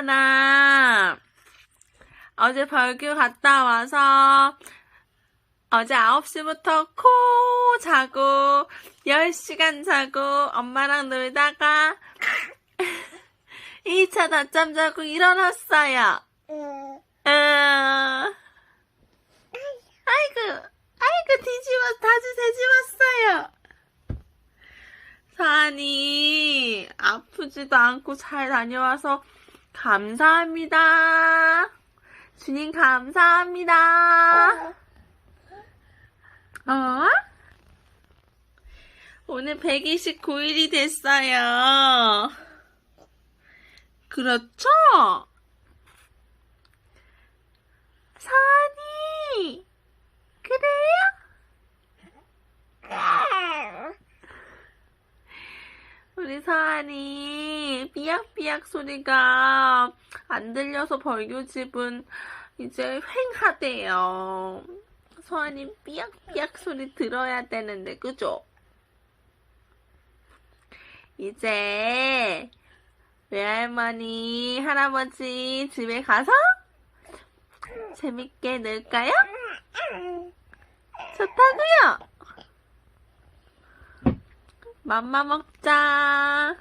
서하나. 어제 벌교 갔다 와서 어제 9시부터 코 자고 10시간 자고 엄마랑 놀다가 2차 낮잠 자고 일어났어요. 응. 음, 아이고, 아이고, 뒤집어, 다시 뒤집었어요. 사니, 아프지도 않고 잘 다녀와서 감사합니다. 주님 감사합니다. 어? 오늘 129일이 됐어요. 그렇죠? 사니, 그래요? 우리 서한이 삐약삐약 소리가 안 들려서 벌교집은 이제 횡하대요. 서한이 삐약삐약 소리 들어야 되는데, 그죠? 이제 외할머니, 할아버지 집에 가서 재밌게 놀까요? 좋다고요. 맘마 먹자.